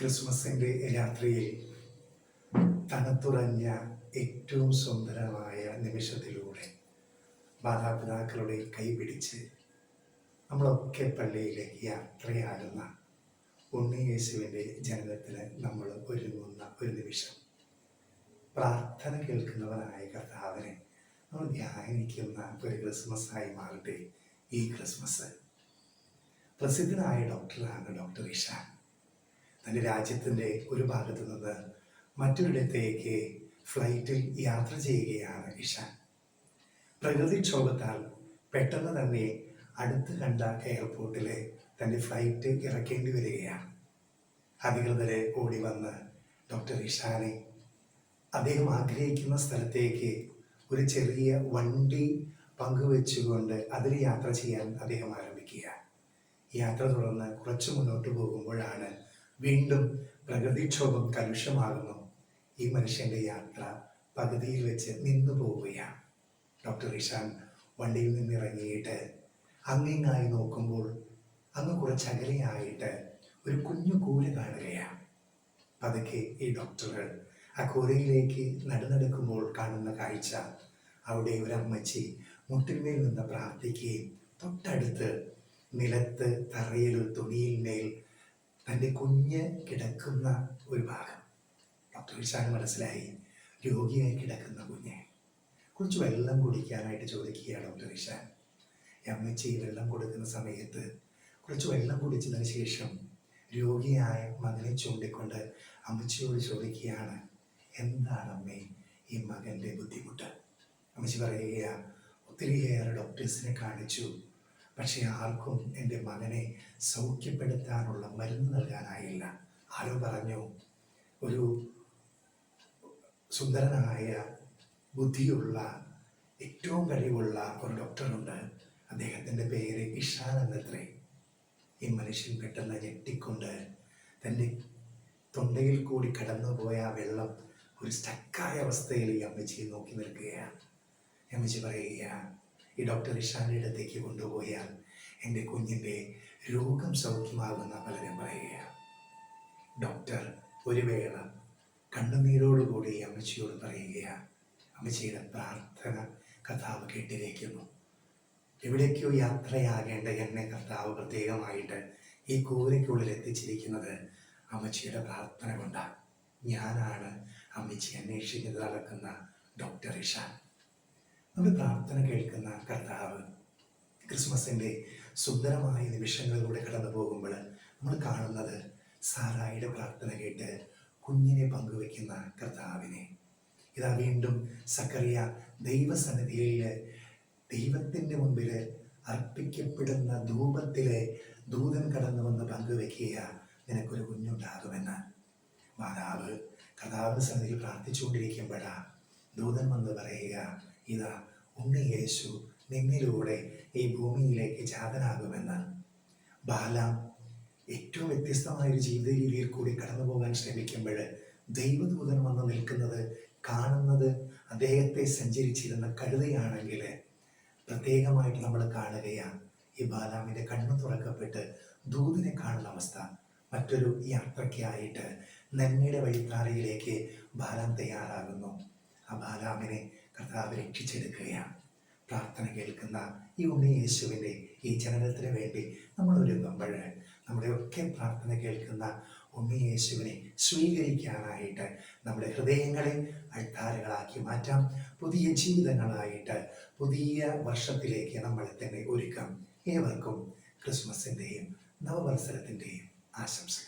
ക്രിസ്മസിന്റെ രാത്രിയിൽ തണുത്തുറഞ്ഞ ഏറ്റവും സുന്ദരമായ നിമിഷത്തിലൂടെ മാതാപിതാക്കളുടെ കൈപിടിച്ച് നമ്മളൊക്കെ പള്ളിയിലേക്ക് യാത്രയാകുന്ന ഉണ്ണിയേശുവിന്റെ ജനനത്തിന് നമ്മൾ ഒരുങ്ങുന്ന ഒരു നിമിഷം. പ്രാർത്ഥന കേൾക്കുന്നവനായ കർത്താവിനെ നമ്മൾ ധ്യാനിക്കുന്ന ഒരു ക്രിസ്മസായി മാറട്ടെ ഈ ക്രിസ്മസ്. പ്രസിദ്ധനായ ഡോക്ടറാണ് ഡോക്ടർ ഇഷാൻ. തന്റെ രാജ്യത്തിന്റെ ഒരു ഭാഗത്തു നിന്ന് മറ്റൊരിടത്തേക്ക് ഫ്ലൈറ്റിൽ യാത്ര ചെയ്യുകയാണ് ഇഷാൻ പ്രകൃതിക്ഷോഭത്താൽ പെട്ടെന്ന് തന്നെ അടുത്ത് കണ്ട എയർപോർട്ടിലെ തന്റെ ഫ്ലൈറ്റ് ഇറക്കേണ്ടി വരികയാണ്. അധികൃതരെ ഓടി വന്ന് ഡോക്ടർ ഇഷാനെ അദ്ദേഹം ആഗ്രഹിക്കുന്ന സ്ഥലത്തേക്ക് ഒരു ചെറിയ വണ്ടി പങ്കുവെച്ചുകൊണ്ട് അതിൽ യാത്ര ചെയ്യാൻ അദ്ദേഹം ആരംഭിക്കുക. യാത്ര തുടർന്ന് കുറച്ച് മുന്നോട്ട് പോകുമ്പോഴാണ് വീണ്ടും പ്രകൃതിക്ഷോഭം കലുഷമാകുന്നു. ഈ മനുഷ്യന്റെ യാത്ര പകുതിയിൽ വെച്ച് നിന്നു പോവുകയാണ്. ഡോക്ടർ ഇഷാൻ വണ്ടിയിൽ നിന്ന് ഇറങ്ങിയിട്ട് അങ്ങിങ്ങായി നോക്കുമ്പോൾ അങ്ങ് കുറച്ച് അകലെയായിട്ട് ഒരു കുഞ്ഞു കൂര കാണുകയാണ്. പതുക്കെ ഈ ഡോക്ടറുകൾ ആ കൂരയിലേക്ക് നടന്നെടുക്കുമ്പോൾ കാണുന്ന കാഴ്ച അവിടെ ഒരു അമ്മച്ചി മുട്ടിന്മേൽ നിന്ന് പ്രാർത്ഥിക്കുകയും തൊട്ടടുത്ത് നിലത്ത് തറയിൽ തുണിയിന്മേൽ തന്റെ കുഞ്ഞ് കിടക്കുന്ന ഒരു ഭാഗം. ഡോക്ടർ ഇഷാന് മനസ്സിലായി. രോഗിയായി കിടക്കുന്ന കുഞ്ഞ്. കുറച്ച് വെള്ളം കുടിക്കാനായിട്ട് ചോദിക്കുകയാണ് ഡോക്ടർ ഈ അമ്മച്ചി വെള്ളം കൊടുക്കുന്ന സമയത്ത് കുറച്ച് വെള്ളം കുടിച്ചതിന് ശേഷം രോഗിയായ മകനെ ചൂണ്ടിക്കൊണ്ട് അമ്മച്ചിയോട് ചോദിക്കുകയാണ് എന്താണ് അമ്മേ ഈ മകന്റെ ബുദ്ധിമുട്ട്? അമ്മച്ചി പറയുക ഒത്തിരിയേറെ ഡോക്ടേഴ്സിനെ കാണിച്ചു. പക്ഷേ ആർക്കും എന്റെ മകനെ സൗഖ്യപ്പെടുത്താനുള്ള മരുന്ന് നൽകാനായില്ല. ആരോ പറഞ്ഞു ഒരു സുന്ദരനായ ബുദ്ധിയുള്ള ഏറ്റവും കഴിവുള്ള ഒരു ഡോക്ടറുണ്ട്. അദ്ദേഹത്തിന്റെ പേര് ഇഷാൻ എന്നത്രേ. ഈ മനുഷ്യൻ പെട്ടെന്ന് ഞെട്ടിക്കൊണ്ട് തന്റെ തൊണ്ടയിൽ കൂടി കടന്നുപോയ ആ വെള്ളം ഒരു സ്റ്റക്കായ അവസ്ഥയിൽ ഈ അമ്മച്ചിയെ നോക്കി നിൽക്കുകയാണ്. അമ്മച്ചി പറയുക ഈ ഡോക്ടർ ഇഷാന്റെ അടുത്തേക്ക് കൊണ്ടുപോയാൽ എന്റെ കുഞ്ഞിന്റെ രോഗം സൗഖ്യമാകുന്ന പലരും പറയുക. ഡോക്ടർ ഒരു വേള കണ്ണുനീരോടുകൂടി അമ്മച്ചിയോട് പറയുകയാണ് അമ്മച്ചിയുടെ പ്രാർത്ഥന കഥാവ് കേട്ടിരിക്കുന്നു. എവിടേക്കോ യാത്രയാകേണ്ട എന്നെ കർത്താവ് പ്രത്യേകമായിട്ട് ഈ കൂരയ്ക്കുള്ളിൽ എത്തിച്ചിരിക്കുന്നത് അമ്മച്ചിയുടെ പ്രാർത്ഥന കൊണ്ടാണ് ഞാനാണ് അമ്മച്ചി അന്വേഷിക്കുന്നത് നടക്കുന്ന ഡോക്ടർ ഇഷാൻ. നമ്മുടെ പ്രാർത്ഥന കേൾക്കുന്ന കർത്താവ് ക്രിസ്മസിന്റെ സുന്ദരമായ നിമിഷങ്ങളിലൂടെ കടന്നു പോകുമ്പോൾ നമ്മൾ കാണുന്നത് സാറായിയുടെ പ്രാർത്ഥന കേട്ട് കുഞ്ഞിനെ പങ്കുവെക്കുന്ന കർത്താവിനെ. ഇതാ വീണ്ടും സക്കറിയ ദൈവസന്നിധിയിൽ ദൈവത്തിന്റെ മുമ്പിൽ അർപ്പിക്കപ്പെടുന്ന ധൂപത്തിലെ ദൂതൻ കടന്നു വന്ന് പങ്കുവെക്കുക നിനക്കൊരു കുഞ്ഞുണ്ടാകുമെന്ന്. മാതാവ് കഥാപ്രസന്നിധിയിൽ പ്രാർത്ഥിച്ചുകൊണ്ടിരിക്കുമ്പോഴാ ദൂതൻ വന്ന് പറയുക ഇതാ ഉണ്ണി യേശു നിന്നിലൂടെ ഈ ഭൂമിയിലേക്ക് ജാതനാകുമെന്ന് ബാലാം ഏറ്റവും വ്യത്യസ്തമായ ഒരു ജീവിത രീതിയിൽ കൂടി കടന്നു പോകാൻ ശ്രമിക്കുമ്പോൾ ദൈവദൂതൻ വന്ന് നിൽക്കുന്നത് കാണുന്നത് അദ്ദേഹത്തെ സഞ്ചരിച്ചിരുന്ന കഴുതയാണെങ്കിൽ പ്രത്യേകമായിട്ട് നമ്മൾ കാണുകയാണ്. ഈ ബാലാമിന്റെ കണ്ണു തുറക്കപ്പെട്ട് ദൂതിനെ കാണുന്ന അവസ്ഥ. മറ്റൊരു യാത്രയ്ക്കായിട്ട് നന്മയുടെ വഴിത്താറയിലേക്ക് ബാലാം തയ്യാറാകുന്നു. ആ ബാലാമിനെ കർത്താവ് രക്ഷിച്ചെടുക്കുകയാണ്. പ്രാർത്ഥന കേൾക്കുന്ന ഈ ഉണ്ണി യേശുവിന്റെ ഈ ജനനത്തിന് വേണ്ടി നമ്മൾ ഒരുങ്ങുമ്പോൾ നമ്മുടെ ഒക്കെ പ്രാർത്ഥന കേൾക്കുന്ന ഉണ്ണി യേശുവിനെ സ്വീകരിക്കാനായിട്ട് നമ്മുടെ ഹൃദയങ്ങളെ അൾത്താരകളാക്കി മാറ്റാം. പുതിയ ജീവിതങ്ങളായിട്ട് പുതിയ വർഷത്തിലേക്ക് നമ്മൾ തന്നെ ഒരുക്കാം. ഏവർക്കും ക്രിസ്മസിന്റെയും നവവത്സരത്തിന്റെയും ആശംസകൾ.